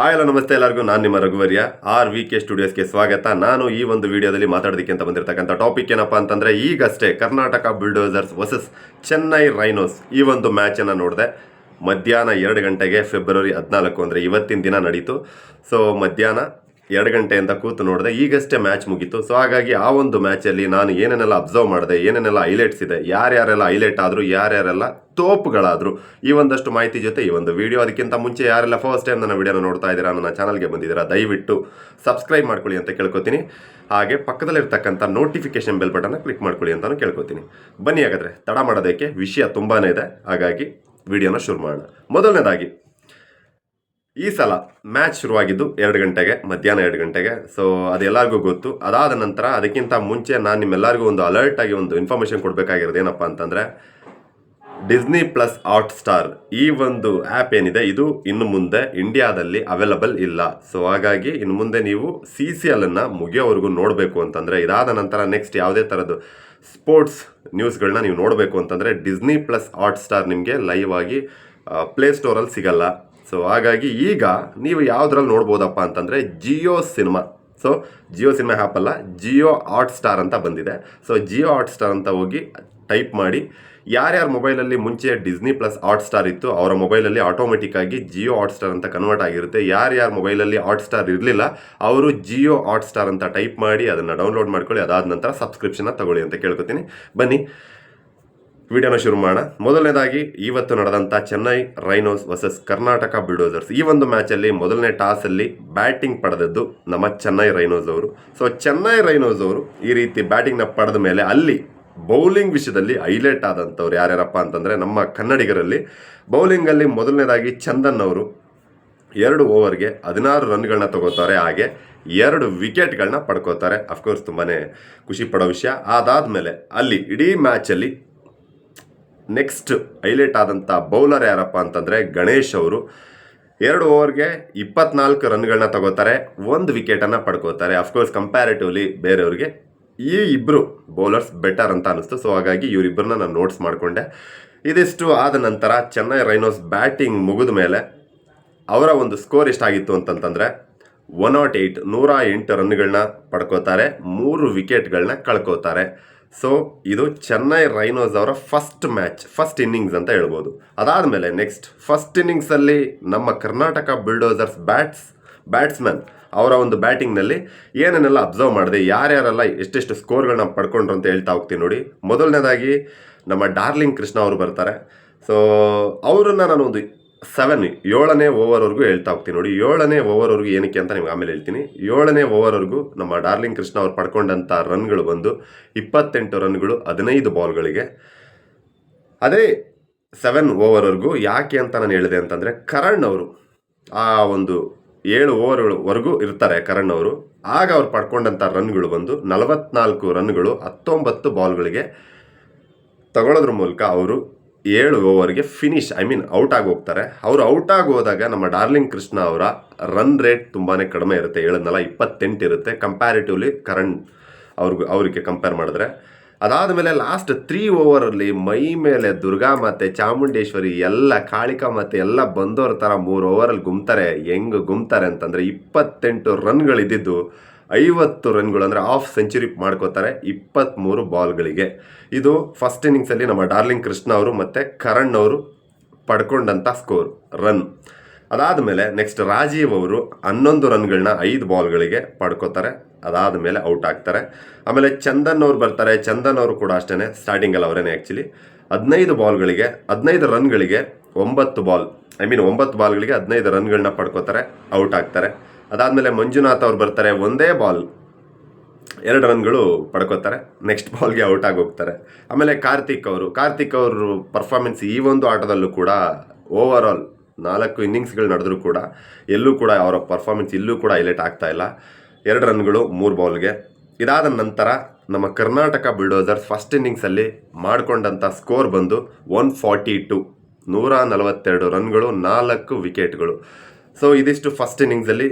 Hi hello ನಮಸ್ತೆ ಎಲ್ಲರಿಗೂ. ನಾನು ನಿಮ್ಮ ರಘುವರ್ಯ. ಆರ್ ವಿ ಕೆ ಸ್ಟುಡಿಯೋಸ್ಗೆ ಸ್ವಾಗತ. ನಾನು ಈ ಒಂದು ವಿಡಿಯೋದಲ್ಲಿ ಮಾತಾಡೋದಕ್ಕೆ ಅಂತ ಬಂದಿರತಕ್ಕಂಥ ಟಾಪಿಕ್ ಏನಪ್ಪ ಅಂತಂದರೆ, ಈಗಷ್ಟೇ Karnataka Bulldozers versus Chennai Rhinos ಈ ಒಂದು ಮ್ಯಾಚನ್ನು ನೋಡಿದೆ. ಮಧ್ಯಾಹ್ನ ಎರಡು ಗಂಟೆಗೆ ಫೆಬ್ರವರಿ ಹದಿನಾಲ್ಕು ಅಂದರೆ ಇವತ್ತಿನ ದಿನ ನಡೀತು. ಸೊ ಮಧ್ಯಾಹ್ನ ಎರಡು ಗಂಟೆಯಿಂದ ಕೂತು ನೋಡಿದೆ, ಈಗಷ್ಟೇ ಮ್ಯಾಚ್ ಮುಗೀತು. ಸೊ ಹಾಗಾಗಿ ಆ ಒಂದು ಮ್ಯಾಚಲ್ಲಿ ನಾನು ಏನೇನೆಲ್ಲ ಅಬ್ಸರ್ವ್ ಮಾಡಿದೆ, ಏನೇನೆಲ್ಲ ಹೈಲೈಟ್ಸ್ ಇದೆ, ಯಾರ್ಯಾರೆಲ್ಲ ಹೈಲೈಟ್ ಆದರು, ಯಾರ್ಯಾರೆಲ್ಲ ತೋಪುಗಳಾದರೂ, ಈ ಒಂದಷ್ಟು ಮಾಹಿತಿ ಜೊತೆ ಈ ಒಂದು ವಿಡಿಯೋ ಅದಕ್ಕಿಂತ ಮುಂಚೆ ಯಾರೆಲ್ಲ ಫಸ್ಟ್ ಟೈಮ್ ನನ್ನ ವಿಡಿಯೋನ ನೋಡ್ತಾ ಇದ್ದೀರಾ ನನ್ನ ಚಾನಲ್ಗೆ ಬಂದಿದ್ದೀರಾ, ದಯವಿಟ್ಟು ಸಬ್ಸ್ಕ್ರೈಬ್ ಮಾಡ್ಕೊಳ್ಳಿ ಅಂತ ಕೇಳ್ಕೊತೀನಿ. ಹಾಗೆ ಪಕ್ಕದಲ್ಲಿರ್ತಕ್ಕಂಥ ನೋಟಿಫಿಕೇಶನ್ ಬೆಲ್ ಬಟನ್ನ ಕ್ಲಿಕ್ ಮಾಡ್ಕೊಳ್ಳಿ ಅಂತಲೂ ಕೇಳ್ಕೊತೀನಿ. ಬನ್ನಿ ಹಾಗಾದರೆ, ತಡ ಮಾಡೋದಕ್ಕೆ ವಿಷಯ ತುಂಬಾ ಇದೆ. ಹಾಗಾಗಿ ವಿಡಿಯೋನ ಶುರು ಮಾಡೋಣ. ಮೊದಲನೇದಾಗಿ ಈ ಸಲ ಮ್ಯಾಚ್ ಶುರುವಾಗಿದ್ದು ಎರಡು ಗಂಟೆಗೆ, ಮಧ್ಯಾಹ್ನ ಎರಡು ಗಂಟೆಗೆ. ಸೊ ಅದೆಲ್ಲರಿಗೂ ಗೊತ್ತು. ಅದಾದ ನಂತರ ಅದಕ್ಕಿಂತ ಮುಂಚೆ ನಾನು ನಿಮ್ಮೆಲ್ಲರಿಗೂ ಒಂದು ಅಲರ್ಟ್ ಆಗಿ ಒಂದು ಇನ್ಫಾರ್ಮೇಷನ್ ಕೊಡಬೇಕಾಗಿರೋದು ಏನಪ್ಪ ಅಂತಂದರೆ ಡಿಸ್ನಿ ಪ್ಲಸ್ ಹಾಟ್ ಸ್ಟಾರ್ ಈ ಒಂದು ಆ್ಯಪ್ ಏನಿದೆ, ಇದು ಇನ್ನು ಮುಂದೆ ಇಂಡಿಯಾದಲ್ಲಿ ಅವೈಲಬಲ್ ಇಲ್ಲ. ಸೊ ಹಾಗಾಗಿ ಇನ್ನು ಮುಂದೆ ನೀವು ಸಿ ಸಿ ಎಲನ್ನು ಮುಗಿಯೋವರೆಗೂ ನೋಡಬೇಕು ಅಂತಂದರೆ, ಇದಾದ ನಂತರ ನೆಕ್ಸ್ಟ್ ಯಾವುದೇ ಥರದ್ದು ಸ್ಪೋರ್ಟ್ಸ್ ನ್ಯೂಸ್ಗಳನ್ನ ನೀವು ನೋಡಬೇಕು ಅಂತಂದರೆ ಡಿಸ್ನಿ ಪ್ಲಸ್ ಹಾಟ್ ಸ್ಟಾರ್ ನಿಮಗೆ ಲೈವ್ ಆಗಿ ಪ್ಲೇಸ್ಟೋರಲ್ಲಿ ಸಿಗಲ್ಲ. ಸೊ ಹಾಗಾಗಿ ಈಗ ನೀವು ಯಾವುದ್ರಲ್ಲಿ ನೋಡ್ಬೋದಪ್ಪ ಅಂತಂದರೆ Jio cinema. So Jio cinema app ಅಲ್ಲ, ಜಿಯೋ ಹಾಟ್ ಸ್ಟಾರ್ ಅಂತ ಬಂದಿದೆ. ಸೊ ಜಿಯೋ ಹಾಟ್ ಸ್ಟಾರ್ ಅಂತ ಹೋಗಿ ಟೈಪ್ ಮಾಡಿ, ಯಾರ್ಯಾರ ಮೊಬೈಲಲ್ಲಿ ಮುಂಚೆ ಡಿಸ್ನಿ ಪ್ಲಸ್ ಹಾಟ್ ಸ್ಟಾರ್ ಇತ್ತು, ಅವರ ಮೊಬೈಲಲ್ಲಿ ಆಟೋಮೆಟಿಕ್ ಆಗಿ ಜಿಯೋ ಹಾಟ್ ಸ್ಟಾರ್ ಅಂತ ಕನ್ವರ್ಟ್ ಆಗಿರುತ್ತೆ. ಯಾರ್ಯಾರ ಮೊಬೈಲಲ್ಲಿ ಹಾಟ್ ಸ್ಟಾರ್ ಇರಲಿಲ್ಲ, ಅವರು ಜಿಯೋ ಹಾಟ್ ಸ್ಟಾರ್ ಅಂತ ಟೈಪ್ ಮಾಡಿ ಅದನ್ನು ಡೌನ್ಲೋಡ್ ಮಾಡ್ಕೊಳ್ಳಿ, ಅದಾದ ನಂತರ ಸಬ್ಸ್ಕ್ರಿಪ್ಷನ್ನ ತಗೊಳ್ಳಿ ಅಂತ ಕೇಳ್ಕೊತೀನಿ. ಬನ್ನಿ ವಿಡಿಯೋನ ಶುರು ಮಾಡೋಣ. ಮೊದಲನೇದಾಗಿ ಇವತ್ತು ನಡೆದಂಥ Chennai Rhinos versus Karnataka Bulldozers ಈ ಒಂದು ಮ್ಯಾಚಲ್ಲಿ ಮೊದಲನೇ ಟಾಸಲ್ಲಿ ಬ್ಯಾಟಿಂಗ್ ಪಡೆದದ್ದು ನಮ್ಮ ಚೆನ್ನೈ ರೈನೋಸ್ ಅವರು. ಸೊ ಚೆನ್ನೈ ರೈನೋಸ್ ಅವರು ಈ ರೀತಿ ಬ್ಯಾಟಿಂಗ್ನ ಪಡೆದ ಮೇಲೆ ಅಲ್ಲಿ ಬೌಲಿಂಗ್ ವಿಷಯದಲ್ಲಿ ಹೈಲೈಟ್ ಆದಂಥವ್ರು ಯಾರ್ಯಾರಪ್ಪ ಅಂತಂದರೆ ನಮ್ಮ ಕನ್ನಡಿಗರಲ್ಲಿ ಬೌಲಿಂಗಲ್ಲಿ ಮೊದಲನೇದಾಗಿ ಚಂದನ್ ಅವರು ಎರಡು ಓವರ್ಗೆ ಹದಿನಾರು ರನ್ಗಳನ್ನ ತಗೋತಾರೆ. ಹಾಗೆ ಎರಡು ವಿಕೆಟ್ಗಳನ್ನ ಪಡ್ಕೋತಾರೆ. ಅಫ್ಕೋರ್ಸ್ ತುಂಬಾ ಖುಷಿ ಪಡೋ ವಿಷಯ. ಅದಾದಮೇಲೆ ಅಲ್ಲಿ ಇಡೀ ಮ್ಯಾಚಲ್ಲಿ ನೆಕ್ಸ್ಟ್ ಹೈಲೈಟ್ ಆದಂಥ ಬೌಲರ್ ಯಾರಪ್ಪ ಅಂತಂದರೆ ಗಣೇಶ್ ಅವರು. ಎರಡು ಓವರ್ಗೆ ಇಪ್ಪತ್ನಾಲ್ಕು ರನ್ಗಳನ್ನ ತಗೋತಾರೆ, ಒಂದು ವಿಕೆಟನ್ನು ಪಡ್ಕೋತಾರೆ. ಅಫ್ಕೋರ್ಸ್ ಕಂಪ್ಯಾರಿಟಿವ್ಲಿ ಬೇರೆಯವ್ರಿಗೆ ಈ ಇಬ್ಬರು ಬೌಲರ್ಸ್ ಬೆಟರ್ ಅಂತ ಅನ್ನಿಸ್ತು ಸೊ ಹಾಗಾಗಿ ಇವರಿಬ್ಬರನ್ನ ನಾನು ನೋಟ್ಸ್ ಮಾಡಿಕೊಂಡೆ. ಇದಿಷ್ಟು ಆದ ನಂತರ ಚೆನ್ನೈ ರೈನೋಸ್ ಬ್ಯಾಟಿಂಗ್ ಮುಗಿದ ಮೇಲೆ ಅವರ ಒಂದು ಸ್ಕೋರ್ ಎಷ್ಟಾಗಿತ್ತು ಅಂತಂತಂದರೆ ಒನ್ ನಾಟ್ ಏಯ್ಟ್ ನೂರ ಎಂಟು ರನ್ಗಳನ್ನ ಪಡ್ಕೋತಾರೆ, ಮೂರು ವಿಕೆಟ್ಗಳನ್ನ ಕಳ್ಕೋತಾರೆ. ಸೊ ಇದು ಚೆನ್ನೈ ರೈನೋಸ್ ಅವರ ಫಸ್ಟ್ ಮ್ಯಾಚ್ ಫಸ್ಟ್ ಇನ್ನಿಂಗ್ಸ್ ಅಂತ ಹೇಳ್ಬೋದು. ಅದಾದಮೇಲೆ ನೆಕ್ಸ್ಟ್ ಫಸ್ಟ್ ಇನ್ನಿಂಗ್ಸಲ್ಲಿ ನಮ್ಮ ಕರ್ನಾಟಕ ಬಿಲ್ಡೋಸರ್ಸ್ ಬ್ಯಾಟ್ಸ್ ಬ್ಯಾಟ್ಸ್ಮನ್ ಅವರ ಒಂದು ಬ್ಯಾಟಿಂಗ್ನಲ್ಲಿ ಏನೇನೆಲ್ಲ ಅಬ್ಸರ್ವ್ ಮಾಡಿದೆ, ಯಾರ್ಯಾರೆಲ್ಲ ಎಷ್ಟೆಷ್ಟು ಸ್ಕೋರ್ಗಳನ್ನ ಪಡ್ಕೊಂಡ್ರು ಅಂತ ಹೇಳ್ತಾ ಹೋಗ್ತೀನಿ ನೋಡಿ. ಮೊದಲನೇದಾಗಿ ನಮ್ಮ ಡಾರ್ಲಿಂಗ್ ಕೃಷ್ಣ ಅವರು ಬರ್ತಾರೆ. ಸೊ ಅವರನ್ನು ನಾನು ಒಂದು ಸೆವೆನ್ ಏಳನೇ ಓವರ್ವರೆಗೂ ಹೇಳ್ತಾ ಹೋಗ್ತೀನಿ ನೋಡಿ. ಏಳನೇ ಓವರ್ವರೆಗೂ ಏನಕ್ಕೆ ಅಂತ ನಿಮ್ಗೆ ಆಮೇಲೆ ಹೇಳ್ತೀನಿ. ಏಳನೇ ಓವರ್ವರೆಗೂ ನಮ್ಮ ಡಾರ್ಲಿಂಗ್ ಕೃಷ್ಣ ಅವ್ರು ಪಡ್ಕೊಂಡಂಥ ರನ್ಗಳು ಬಂದು ಇಪ್ಪತ್ತೆಂಟು ರನ್ಗಳು ಹದಿನೈದು ಬಾಲ್ಗಳಿಗೆ ಅದೇ ಸೆವೆನ್ ಓವರ್ವರೆಗೂ ಯಾಕೆ ಅಂತ ನಾನು ಹೇಳಿದೆ ಅಂತಂದರೆ ಕರಣ್ ಅವರು ಆ ಒಂದು ಏಳು ಓವರ್ವರೆಗೂ ಇರ್ತಾರೆ ಕರಣ್ ಅವರು. ಆಗ ಅವ್ರು ಪಡ್ಕೊಂಡಂಥ ರನ್ಗಳು ಬಂದು ನಲವತ್ನಾಲ್ಕು ರನ್ಗಳು ಹತ್ತೊಂಬತ್ತು ಬಾಲ್ಗಳಿಗೆ ತಗೊಳ್ಳೋದ್ರ ಮೂಲಕ ಅವರು ಏಳು ಓವರ್ಗೆ ಫಿನಿಶ್ ಐ ಮೀನ್ ಔಟ್ ಆಗಿ ಹೋಗ್ತಾರೆ. ಅವರು ಔಟ್ ಆಗಿ ಹೋದಾಗ ನಮ್ಮ ಡಾರ್ಲಿಂಗ್ ಕೃಷ್ಣ ಅವರ ರನ್ ರೇಟ್ ತುಂಬಾ ಕಡಿಮೆ ಇರುತ್ತೆ. ಹೇಳದ್ನಲ್ಲ ಇಪ್ಪತ್ತೆಂಟು ಇರುತ್ತೆ. ಕಂಪ್ಯಾರಿಟಿವ್ಲಿ ಕರಣ್ ಅವ್ರಿಗೆ, ಅವರಿಗೆ ಕಂಪೇರ್ ಮಾಡಿದ್ರೆ. ಅದಾದ ಮೇಲೆ ಲಾಸ್ಟ್ ತ್ರೀ ಓವರಲ್ಲಿ ಮೈ ಮೇಲೆ ದುರ್ಗಾ ಮಾತೆ ಚಾಮುಂಡೇಶ್ವರಿ ಎಲ್ಲ, ಕಾಳಿಕಾ ಮಾತೆ ಎಲ್ಲ ಬಂದವ್ರ ಥರ ಮೂರು ಓವರಲ್ಲಿ ಗುಮ್ತಾರೆ. ಹೆಂಗೆ ಗುಮ್ತಾರೆ ಅಂತಂದರೆ ಇಪ್ಪತ್ತೆಂಟು ರನ್ಗಳಿದ್ದಿದ್ದು ಐವತ್ತು ರನ್ಗಳು ಅಂದರೆ ಹಾಫ್ ಸೆಂಚುರಿ ಮಾಡ್ಕೋತಾರೆ ಇಪ್ಪತ್ತ್ಮೂರು ಬಾಲ್ಗಳಿಗೆ. ಇದು ಫಸ್ಟ್ ಇನ್ನಿಂಗ್ಸಲ್ಲಿ ನಮ್ಮ ಡಾರ್ಲಿಂಗ್ ಕೃಷ್ಣ ಅವರು ಮತ್ತು ಕರಣ್ ಅವರು ಪಡ್ಕೊಂಡಂಥ ಸ್ಕೋರ್ ರನ್ ಅದಾದ ಮೇಲೆ ನೆಕ್ಸ್ಟ್ ರಾಜೀವ್ ಅವರು ಹನ್ನೊಂದು ರನ್ಗಳನ್ನ ಐದು ಬಾಲ್ಗಳಿಗೆ ಪಡ್ಕೋತಾರೆ. ಅದಾದ ಮೇಲೆ ಔಟ್ ಆಗ್ತಾರೆ. ಆಮೇಲೆ ಚಂದನ್ ಅವರು ಬರ್ತಾರೆ. ಚಂದನ್ ಅವರು ಕೂಡ ಅಷ್ಟೇ ಸ್ಟಾರ್ಟಿಂಗಲ್ಲಿ ಅವರೇನೆ ಆ್ಯಕ್ಚುಲಿ ಹದಿನೈದು ಬಾಲ್ಗಳಿಗೆ, ಹದಿನೈದು ರನ್ಗಳಿಗೆ ಒಂಬತ್ತು ಬಾಲ್ ಐ ಮೀನ್ ಒಂಬತ್ತು ಬಾಲ್ಗಳಿಗೆ ಹದಿನೈದು ರನ್ಗಳನ್ನ ಪಡ್ಕೋತಾರೆ ಔಟ್ ಆಗ್ತಾರೆ. ಅದಾದಮೇಲೆ ಮಂಜುನಾಥ್ ಅವ್ರು ಬರ್ತಾರೆ, ಒಂದೇ ಬಾಲ್ ಎರಡು ರನ್ಗಳು ಪಡ್ಕೋತಾರೆ ನೆಕ್ಸ್ಟ್ ಬಾಲ್ಗೆ ಔಟ್ ಆಗಿ ಹೋಗ್ತಾರೆ ಆಮೇಲೆ ಕಾರ್ತಿಕ್ ಅವರು ಕಾರ್ತಿಕ್ ಅವರು ಪರ್ಫಾರ್ಮೆನ್ಸ್ ಈ ಒಂದು ಆಟದಲ್ಲೂ ಕೂಡ ಓವರ್ ಆಲ್ ನಾಲ್ಕು ಇನ್ನಿಂಗ್ಸ್ಗಳು ನಡೆದರೂ ಕೂಡ ಎಲ್ಲೂ ಕೂಡ ಅವರ ಪರ್ಫಾರ್ಮೆನ್ಸ್ ಇಲ್ಲೂ ಕೂಡ ಹೈಲೈಟ್ ಆಗ್ತಾ ಇಲ್ಲ. ಎರಡು ರನ್ಗಳು, ಮೂರು ಬಾಲ್ಗೆ ಇದಾದ ನಂತರ ನಮ್ಮ ಕರ್ನಾಟಕ ಬಿಲ್ಡೋಸರ್ಸ್ ಫಸ್ಟ್ ಇನ್ನಿಂಗ್ಸಲ್ಲಿ ಮಾಡಿಕೊಂಡಂಥ ಸ್ಕೋರ್ ಬಂದು ಒನ್ ಫಾರ್ಟಿ ಟು ನೂರ ನಲವತ್ತೆರಡು ರನ್ಗಳು, ನಾಲ್ಕು ವಿಕೆಟ್ಗಳು ಸೊ ಇದಿಷ್ಟು ಫಸ್ಟ್ ಇನ್ನಿಂಗ್ಸಲ್ಲಿ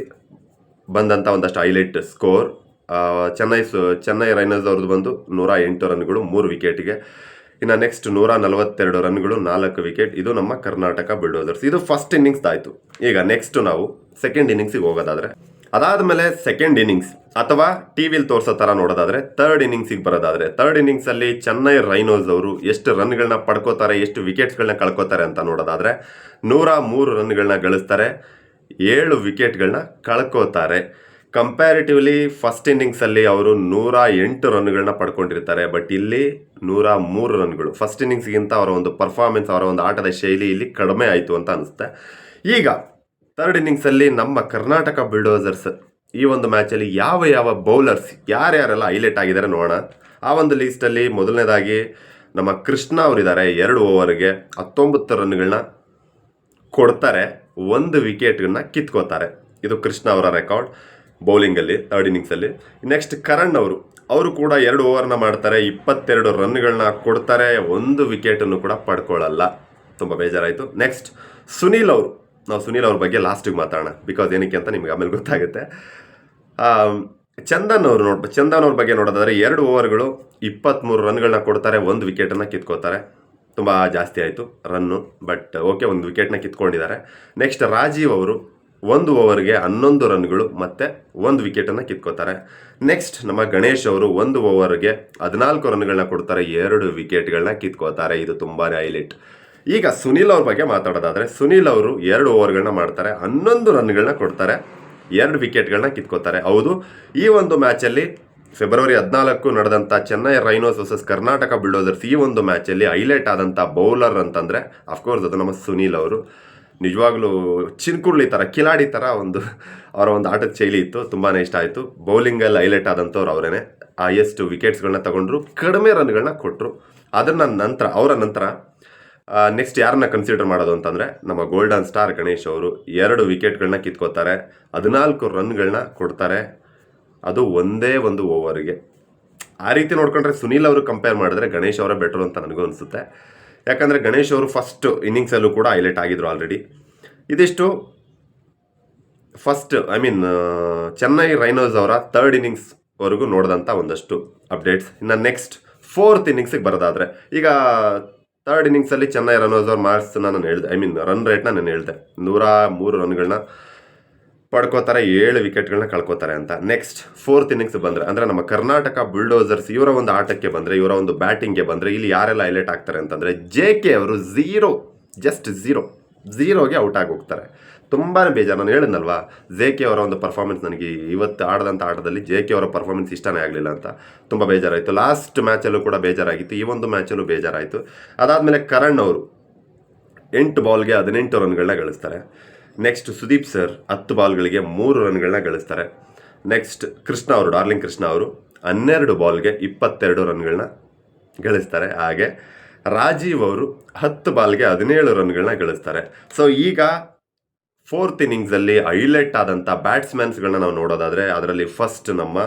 ಬಂದಂಥ ಒಂದಷ್ಟು ಹೈಲೈಟ್ ಸ್ಕೋರ್ ಚೆನ್ನೈ ಸು, ಚೆನ್ನೈ ರೈನರ್ಸ್ ಅವ್ರದ್ದು ಬಂದು ನೂರ ಎಂಟು ರನ್ಗಳು, ಮೂರು ವಿಕೆಟ್ಗೆ ಇನ್ನು ನೆಕ್ಸ್ಟ್ ನೂರ ನಲವತ್ತೆರಡು ರನ್ಗಳು, ನಾಲ್ಕು ವಿಕೆಟ್ ಇದು ನಮ್ಮ ಕರ್ನಾಟಕ ಬಿಲ್ಡೋಸರ್ಸ್ ಇದು ಫಸ್ಟ್ ಇನ್ನಿಂಗ್ಸ್ ಆಯಿತು. ಈಗ ನೆಕ್ಸ್ಟ್ ನಾವು ಸೆಕೆಂಡ್ ಇನ್ನಿಂಗ್ಸಿಗೆ ಹೋಗೋದಾದ್ರೆ, ಅದಾದಮೇಲೆ ಸೆಕೆಂಡ್ ಇನ್ನಿಂಗ್ಸ್ ಅಥವಾ ಟಿ ವಿಲಿ ತೋರಿಸೋ ಥರ ನೋಡೋದಾದ್ರೆ ತರ್ಡ್ ಇನ್ನಿಂಗ್ಸಿಗೆ ಬರೋದಾದರೆ ತರ್ಡ್ ಇನ್ನಿಂಗ್ಸಲ್ಲಿ ಚೆನ್ನೈ ರೈನೋಸ್ ಅವರು ಎಷ್ಟು ರನ್ಗಳನ್ನ ಪಡ್ಕೋತಾರೆ, ಎಷ್ಟು ವಿಕೆಟ್ಸ್ಗಳನ್ನ ಕಳ್ಕೊತಾರೆ ಅಂತ ನೋಡೋದಾದರೆ, ನೂರ ಮೂರು ರನ್ಗಳನ್ನ ಗಳಿಸ್ತಾರೆ. ಏಳು ವಿಕೆಟ್ಗಳನ್ನ ಕಳ್ಕೋತಾರೆ. ಕಂಪ್ಯಾರಿಟಿವ್ಲಿ ಫಸ್ಟ್ ಇನ್ನಿಂಗ್ಸಲ್ಲಿ ಅವರು ನೂರ ಎಂಟು ರನ್ಗಳನ್ನ ಪಡ್ಕೊಂಡಿರ್ತಾರೆ. ಬಟ್ ಇಲ್ಲಿ ನೂರ ಮೂರು ರನ್ಗಳು. ಫಸ್ಟ್ ಇನ್ನಿಂಗ್ಸ್ಗಿಂತ ಅವರ ಒಂದು ಪರ್ಫಾರ್ಮೆನ್ಸ್ ಅವರ ಒಂದು ಆಟದ ಶೈಲಿ ಇಲ್ಲಿ ಕಡಿಮೆ ಆಯಿತು ಅಂತ ಅನಿಸುತ್ತೆ. ಈಗ ಥರ್ಡ್ ಇನ್ನಿಂಗ್ಸಲ್ಲಿ ನಮ್ಮ ಕರ್ನಾಟಕ ಬಿಲ್ಡೋಸರ್ಸ್ ಈ ಒಂದು ಮ್ಯಾಚಲ್ಲಿ ಯಾವ ಯಾವ ಬೌಲರ್ಸ್ ಯಾರ್ಯಾರೆಲ್ಲ ಹೈಲೈಟ್ ಆಗಿದ್ದಾರೆ ನೋಡೋಣ. ಆ ಒಂದು ಲೀಸ್ಟಲ್ಲಿ ಮೊದಲನೇದಾಗಿ ನಮ್ಮ ಕೃಷ್ಣ ಅವರಿದ್ದಾರೆ. ಎರಡು ಓವರ್ಗೆ ಹತ್ತೊಂಬತ್ತು ರನ್ಗಳನ್ನ ಕೊಡ್ತಾರೆ. ಒಂದು ವಿಕೆಟ್ನ ಕಿತ್ಕೋತಾರೆ ಇದು ಕೃಷ್ಣ ಅವರ ರೆಕಾರ್ಡ್ ಬೌಲಿಂಗಲ್ಲಿ ಥರ್ಡ್ ಇನ್ನಿಂಗ್ಸಲ್ಲಿ ನೆಕ್ಸ್ಟ್ ಕರಣ್ ಅವರು ಅವರು ಕೂಡ ಎರಡು ಓವರ್ನ ಮಾಡ್ತಾರೆ, ಇಪ್ಪತ್ತೆರಡು ರನ್ಗಳನ್ನ ಕೊಡ್ತಾರೆ, ಒಂದು ವಿಕೆಟನ್ನು ಕೂಡ ಪಡ್ಕೊಳ್ಳಲ್ಲ. ತುಂಬ ಬೇಜಾರಾಯಿತು. ನೆಕ್ಸ್ಟ್ ಸುನೀಲ್ ಅವರು. ನಾವು ಸುನೀಲ್ ಅವ್ರ ಬಗ್ಗೆ ಲಾಸ್ಟಿಗೆ ಮಾತಾಡೋಣ ಬಿಕಾಸ್ ಏನಕ್ಕೆ ಅಂತ ನಿಮ್ಗೆ ಆಮೇಲೆ ಗೊತ್ತಾಗುತ್ತೆ. ಚಂದನ್ ಅವರು ನೋಡ್, ಚಂದನ್ ಅವ್ರ ಬಗ್ಗೆ ನೋಡೋದಾದ್ರೆ ಎರಡು ಓವರ್ಗಳು ಇಪ್ಪತ್ತ್ಮೂರು ರನ್ಗಳನ್ನ ಕೊಡ್ತಾರೆ, ಒಂದು ವಿಕೆಟನ್ನು ಕಿತ್ಕೋತಾರೆ ತುಂಬ ಜಾಸ್ತಿ ಆಯಿತು ರನ್ನು ಬಟ್ ಓಕೆ ಒಂದು ವಿಕೆಟ್ನ ಕಿತ್ಕೊಂಡಿದ್ದಾರೆ. ನೆಕ್ಸ್ಟ್ ರಾಜೀವ್ ಅವರು ಒಂದು ಓವರ್ಗೆ ಹನ್ನೊಂದು ರನ್ಗಳು ಮತ್ತು ಒಂದು ವಿಕೆಟನ್ನು ಕಿತ್ಕೋತಾರೆ. ನೆಕ್ಸ್ಟ್ ನಮ್ಮ ಗಣೇಶ್ ಅವರು ಒಂದು ಓವರ್ಗೆ ಹದಿನಾಲ್ಕು ರನ್ಗಳನ್ನ ಕೊಡ್ತಾರೆ, ಎರಡು ವಿಕೆಟ್ಗಳನ್ನ ಕಿತ್ಕೋತಾರೆ. ಇದು ತುಂಬಾ ಹೈಲೈಟ್. ಈಗ ಸುನಿಲ್ ಅವ್ರ ಬಗ್ಗೆ ಮಾತಾಡೋದಾದರೆ, ಸುನಿಲ್ ಅವರು ಎರಡು ಓವರ್ಗಳನ್ನ ಮಾಡ್ತಾರೆ, ಹನ್ನೊಂದು ರನ್ಗಳನ್ನ ಕೊಡ್ತಾರೆ, ಎರಡು ವಿಕೆಟ್ಗಳನ್ನ ಕಿತ್ಕೋತಾರೆ. ಹೌದು, ಈ ಒಂದು ಮ್ಯಾಚಲ್ಲಿ ಫೆಬ್ರವರಿ ಹದಿನಾಲ್ಕು ನಡೆದಂಥ Chennai Rhinos versus Karnataka Bulldozers ಈ ಒಂದು ಮ್ಯಾಚಲ್ಲಿ ಹೈಲೈಟ್ ಆದಂಥ ಬೌಲರ್ ಅಂತಂದರೆ ಅಫ್ಕೋರ್ಸ್ ಅದು ನಮ್ಮ ಸುನೀಲ್ ಅವರು. ನಿಜವಾಗ್ಲೂ ಚಿನ್ಕುರ್ಳಿ ಥರ ಕಿಲಾಡಿ ಥರ ಒಂದು ಅವರ ಒಂದು ಆಟದ ಶೈಲಿ ಇತ್ತು ತುಂಬಾ ಇಷ್ಟ ಆಯಿತು. ಬೌಲಿಂಗಲ್ಲಿ ಹೈಲೈಟ್ ಆದಂಥವ್ರು ಅವರೇನೆ. ಹೈಯೆಸ್ಟ್ ವಿಕೆಟ್ಸ್ಗಳನ್ನ ತಗೊಂಡ್ರು, ಕಡಿಮೆ ರನ್ಗಳನ್ನ ಕೊಟ್ಟರು ಅದನ್ನು ನಂತರ, ಅವರ ನಂತರ ನೆಕ್ಸ್ಟ್ ಯಾರನ್ನ ಕನ್ಸಿಡರ್ ಮಾಡೋದು ಅಂತಂದರೆ, ನಮ್ಮ ಗೋಲ್ಡನ್ ಸ್ಟಾರ್ ಗಣೇಶ್ ಅವರು ಎರಡು ವಿಕೆಟ್ಗಳನ್ನ ಕಿತ್ಕೋತಾರೆ, ಹದಿನಾಲ್ಕು ರನ್ಗಳನ್ನ ಕೊಡ್ತಾರೆ. ಅದು ಒಂದೇ ಒಂದು ಓವರಿಗೆ ಆ ರೀತಿ ನೋಡ್ಕೊಂಡ್ರೆ ಸುನೀಲ್ ಅವರು ಕಂಪೇರ್ ಮಾಡಿದ್ರೆ ಗಣೇಶ್ ಅವರೇ ಬೆಟರ್ ಅಂತ ನನಗೂ ಅನಿಸುತ್ತೆ. ಯಾಕಂದರೆ ಗಣೇಶ್ ಅವರು ಫಸ್ಟ್ ಇನ್ನಿಂಗ್ಸಲ್ಲೂ ಕೂಡ ಹೈಲೈಟ್ ಆಗಿದ್ರು ಆಲ್ರೆಡಿ ಇದಿಷ್ಟು first I mean Chennai Rhinos ಅವರ ಥರ್ಡ್ ಇನ್ನಿಂಗ್ಸ್ವರೆಗೂ ನೋಡಿದಂಥ ಒಂದಷ್ಟು ಅಪ್ಡೇಟ್ಸ್ ಇನ್ನು ನೆಕ್ಸ್ಟ್ ಫೋರ್ತ್ ಇನ್ನಿಂಗ್ಸಿಗೆ ಬರೋದಾದರೆ, ಈಗ ತರ್ಡ್ ಇನ್ನಿಂಗ್ಸಲ್ಲಿ ಚೆನ್ನೈ ರೈನೋಸ್ ಅವ್ರ ಮಾರ್ಕ್ಸ್ನ ನಾನು ಹೇಳಿದೆ ಐ ಮೀನ್ ರನ್ ರೇಟ್ನ ನಾನು ಹೇಳಿದೆ. ನೂರ ಮೂರು ರನ್ಗಳನ್ನ ಪಡ್ಕೋತಾರೆ, ಏಳು ವಿಕೆಟ್ಗಳನ್ನ ಕಳ್ಕೊತಾರೆ ಅಂತ. ನೆಕ್ಸ್ಟ್ ಫೋರ್ತ್ ಇನ್ನಿಂಗ್ಸ್ ಬಂದರೆ, ಅಂದರೆ ನಮ್ಮ ಕರ್ನಾಟಕ ಬುಲ್ಡೋಸರ್ಸ್ ಇವರ ಒಂದು ಆಟಕ್ಕೆ ಬಂದರೆ, ಇವರ ಒಂದು ಬ್ಯಾಟಿಂಗ್ಗೆ ಬಂದರೆ, ಇಲ್ಲಿ ಯಾರೆಲ್ಲ ಹೈಲೈಟ್ ಆಗ್ತಾರೆ ಅಂತಂದರೆ ಜೆ ಕೆ ಅವರು ಝೀರೋ ಜಸ್ಟ್ ಝೀರೋ ಝೀರೋಗೆ ಔಟ್ ಆಗಿ ಹೋಗ್ತಾರೆ ತುಂಬಾ ಬೇಜಾರು. ನಾನು ಹೇಳಿದ್ನಲ್ವಾ ಜೆ ಕೆ ಅವರ ಒಂದು ಪರ್ಫಾರ್ಮೆನ್ಸ್ ನನಗೆ ಇವತ್ತು ಆಡದಂಥ ಆಟದಲ್ಲಿ ಜೆ ಕೆ ಅವರ ಪರ್ಫಾರ್ಮೆನ್ಸ್ ಇಷ್ಟನೇ ಆಗಲಿಲ್ಲ ಅಂತ. ತುಂಬ ಬೇಜಾರಾಯಿತು. ಲಾಸ್ಟ್ ಮ್ಯಾಚಲ್ಲೂ ಕೂಡ ಬೇಜಾರಾಗಿತ್ತು. ಈ ಒಂದು ಮ್ಯಾಚಲ್ಲೂ ಬೇಜಾರಾಯಿತು. ಅದಾದಮೇಲೆ ಕರಣ್ ಅವರು ಎಂಟು ಬಾಲ್ಗೆ ಹದಿನೆಂಟು ರನ್ಗಳನ್ನ ಗಳಿಸ್ತಾರೆ. ನೆಕ್ಸ್ಟ್ ಸುದೀಪ್ ಸರ್ ಹತ್ತು ಬಾಲ್ಗಳಿಗೆ ಮೂರು ರನ್ಗಳನ್ನ ಗಳಿಸ್ತಾರೆ. ನೆಕ್ಸ್ಟ್ ಕೃಷ್ಣ ಅವರು, ಡಾರ್ಲಿಂಗ್ ಕೃಷ್ಣ ಅವರು ಹನ್ನೆರಡು ಬಾಲ್ಗೆ ಇಪ್ಪತ್ತೆರಡು ರನ್ಗಳನ್ನ ಗಳಿಸ್ತಾರೆ. ಹಾಗೆ ರಾಜೀವ್ ಅವರು ಹತ್ತು ಬಾಲ್ಗೆ ಹದಿನೇಳು ರನ್ಗಳನ್ನ ಗಳಿಸ್ತಾರೆ. ಸೊ ಈಗ ಫೋರ್ತ್ ಇನ್ನಿಂಗ್ಸಲ್ಲಿ ಹೈಲೈಟ್ ಆದಂಥ ಬ್ಯಾಟ್ಸ್ಮನ್ಸ್ಗಳನ್ನ ನಾವು ನೋಡೋದಾದರೆ ಅದರಲ್ಲಿ ಫಸ್ಟ್ ನಮ್ಮ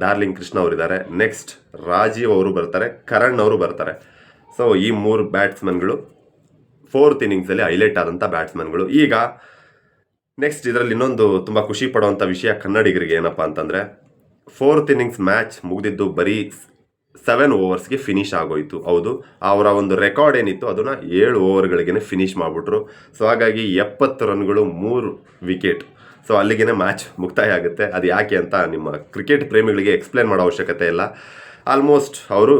ಡಾರ್ಲಿಂಗ್ ಕೃಷ್ಣ ಅವರಿದ್ದಾರೆ ನೆಕ್ಸ್ಟ್ ರಾಜೀವ್ ಅವರು ಬರ್ತಾರೆ, ಕರಣ್ ಅವರು ಬರ್ತಾರೆ. ಸೊ ಈ ಮೂರು ಬ್ಯಾಟ್ಸ್ಮನ್ಗಳು ಫೋರ್ತ್ ಇನ್ನಿಂಗ್ಸಲ್ಲಿ ಹೈಲೈಟ್ ಆದಂಥ ಬ್ಯಾಟ್ಸ್ಮನ್ಗಳು ಈಗ ನೆಕ್ಸ್ಟ್ ಇದರಲ್ಲಿ ಇನ್ನೊಂದು ತುಂಬ ಖುಷಿ ಪಡುವಂಥ ವಿಷಯ ಕನ್ನಡಿಗರಿಗೆ ಏನಪ್ಪ ಅಂತಂದರೆ ಫೋರ್ತ್ ಇನ್ನಿಂಗ್ಸ್ ಮ್ಯಾಚ್ ಮುಗಿದಿದ್ದು ಬರೀ ಸೆವೆನ್ ಓವರ್ಸ್ಗೆ ಫಿನಿಶ್ ಆಗೋಯಿತು. ಹೌದು, ಅವರ ಒಂದು ರೆಕಾರ್ಡ್ ಏನಿತ್ತು ಅದನ್ನು ಏಳು ಓವರ್ಗಳಿಗೆ ಫಿನಿಶ್ ಮಾಡಿಬಿಟ್ರು. ಸೊ ಹಾಗಾಗಿ ಎಪ್ಪತ್ತು ರನ್ಗಳು ಮೂರು ವಿಕೆಟ್ ಸೊ ಅಲ್ಲಿಗೆ ಮ್ಯಾಚ್ ಮುಕ್ತಾಯ ಆಗುತ್ತೆ. ಅದು ಯಾಕೆ ಅಂತ ನಿಮ್ಮ ಕ್ರಿಕೆಟ್ ಪ್ರೇಮಿಗಳಿಗೆ ಎಕ್ಸ್ಪ್ಲೇನ್ ಮಾಡೋ ಅವಶ್ಯಕತೆ ಇಲ್ಲ. ಆಲ್ಮೋಸ್ಟ್ ಅವರು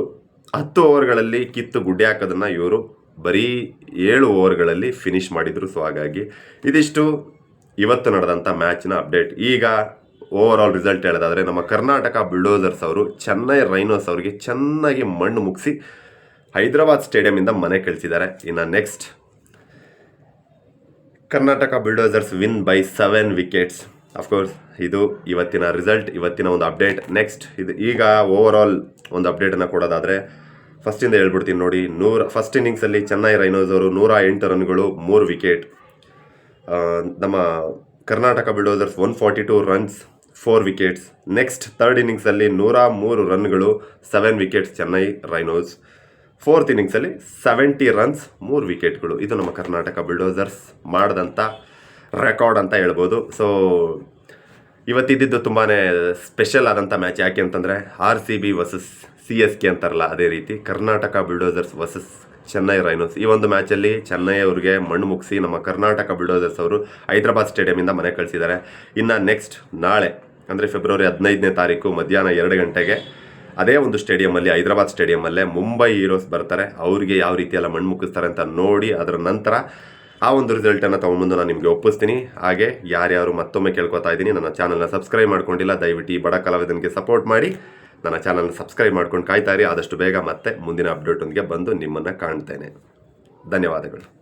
ಹತ್ತು ಓವರ್ಗಳಲ್ಲಿ ಕಿತ್ತು ಗುಡ್ಡೆ ಹಾಕೋದನ್ನು ಇವರು ಬರೀ ಏಳು ಓವರ್ಗಳಲ್ಲಿ ಫಿನಿಶ್ ಮಾಡಿದರು. ಸೊ ಹಾಗಾಗಿ ಇದಿಷ್ಟು ಇವತ್ತು ನಡೆದಂಥ ಮ್ಯಾಚ್ನ ಅಪ್ಡೇಟ್. ಈಗ ಓವರ್ ಆಲ್ ರಿಸಲ್ಟ್ ಹೇಳೋದಾದರೆ, ನಮ್ಮ ಕರ್ನಾಟಕ ಬುಲ್ಡೋಸರ್ಸ್ ಅವರು ಚೆನ್ನೈ ರೈನೋಸ್ ಅವರಿಗೆ ಚೆನ್ನಾಗಿ ಮಣ್ಣು ಮುಗಿಸಿ ಹೈದರಾಬಾದ್ ಸ್ಟೇಡಿಯಮಿಂದ ಮನೆ ಕಳಿಸಿದ್ದಾರೆ. ಇನ್ನು next Karnataka Bulldozers win by seven wickets of course ಇದು ಇವತ್ತಿನ ರಿಸಲ್ಟ್ ಇವತ್ತಿನ ಒಂದು ಅಪ್ಡೇಟ್ ನೆಕ್ಸ್ಟ್ ಇದು ಈಗ ಓವರ್ ಆಲ್ ಒಂದು ಅಪ್ಡೇಟನ್ನು ಕೊಡೋದಾದರೆ ಫಸ್ಟಿಂದ ಹೇಳ್ಬಿಡ್ತೀನಿ ನೋಡಿ, ನೂರ ಫಸ್ಟ್ ಇನ್ನಿಂಗ್ಸಲ್ಲಿ ಚೆನ್ನೈ ರೈನೋಸ್ ಅವರು ನೂರ ಎಂಟು ರನ್ಗಳು, ಮೂರು ವಿಕೆಟ್ ನಮ್ಮ Karnataka Bulldozers one forty two runs four wickets next third ಇನ್ನಿಂಗ್ಸಲ್ಲಿ ನೂರ ಮೂರು ರನ್ಗಳು seven wickets Chennai Rhinos fourth ಇನ್ನಿಂಗ್ಸಲ್ಲಿ seventy runs ಮೂರು ವಿಕೆಟ್ಗಳು ಇದು ನಮ್ಮ ಕರ್ನಾಟಕ ಬಿಲ್ಡೋಸರ್ಸ್ ಮಾಡಿದಂಥ ರೆಕಾರ್ಡ್ ಅಂತ ಹೇಳ್ಬೋದು. ಸೊ ಇವತ್ತಿದ್ದು ತುಂಬಾ ಸ್ಪೆಷಲ್ ಆದಂಥ ಮ್ಯಾಚ್ ಯಾಕೆ ಅಂತಂದರೆ R C B versus C S K ಅಂತಾರಲ್ಲ, ಅದೇ ರೀತಿ Karnataka Bulldozers versus Chennai Rhinos ಈ ಒಂದು ಮ್ಯಾಚಲ್ಲಿ ಚೆನ್ನೈ ಅವರಿಗೆ ಮಣ್ಣು ಮುಗಿಸಿ ನಮ್ಮ ಕರ್ನಾಟಕ ಬಿಲ್ಡೋಸರ್ಸ್ ಅವರು ಹೈದರಾಬಾದ್ ಸ್ಟೇಡಿಯಮಿಂದ ಮನೆ ಕಳಿಸಿದ್ದಾರೆ. ಇನ್ನು ನೆಕ್ಸ್ಟ್ ನಾಳೆ, ಅಂದರೆ ಫೆಬ್ರವರಿ ಹದಿನೈದನೇ ತಾರೀಕು ಮಧ್ಯಾಹ್ನ ಎರಡು ಗಂಟೆಗೆ ಅದೇ ಒಂದು ಸ್ಟೇಡಿಯಮಲ್ಲಿ ಹೈದರಾಬಾದ್ ಸ್ಟೇಡಿಯಮಲ್ಲೇ ಮುಂಬೈ ಹೀರೋಸ್ ಬರ್ತಾರೆ. ಅವರಿಗೆ ಯಾವ ರೀತಿ ಎಲ್ಲ ಮಣ್ಣು ಮುಗಿಸ್ತಾರೆ ಅಂತ ನೋಡಿ ಅದರ ನಂತರ ಆ ಒಂದು ರಿಸಲ್ಟನ್ನು ತೊಗೊಂಬಂದು ನಾನು ನಿಮಗೆ ಒಪ್ಪಿಸ್ತೀನಿ. ಹಾಗೆ ಯಾರ್ಯಾರು ಮತ್ತೊಮ್ಮೆ ಕೇಳ್ಕೊತಾ ಇದ್ದೀನಿ, ನನ್ನ ಚಾನಲ್ನ ಸಬ್ಸ್ಕ್ರೈಬ್ ಮಾಡ್ಕೊಂಡಿಲ್ಲ, ದಯವಿಟ್ಟು ಈ ಬಡ ಕಲಾವಿದನಿಗೆ ಸಪೋರ್ಟ್ ಮಾಡಿ. ನನ್ನ ಚಾನಲ್ ಸಬ್ಸ್ಕ್ರೈಬ್ ಮಾಡ್ಕೊಂಡು ಕಾಯ್ತಾ ಇರಿ. ಆದಷ್ಟು ಬೇಗ ಮತ್ತೆ ಮುಂದಿನ ಅಪ್ಡೇಟೊಂದಿಗೆ ಬಂದು ನಿಮ್ಮನ್ನು ಕಾಣ್ತೇನೆ. ಧನ್ಯವಾದಗಳು.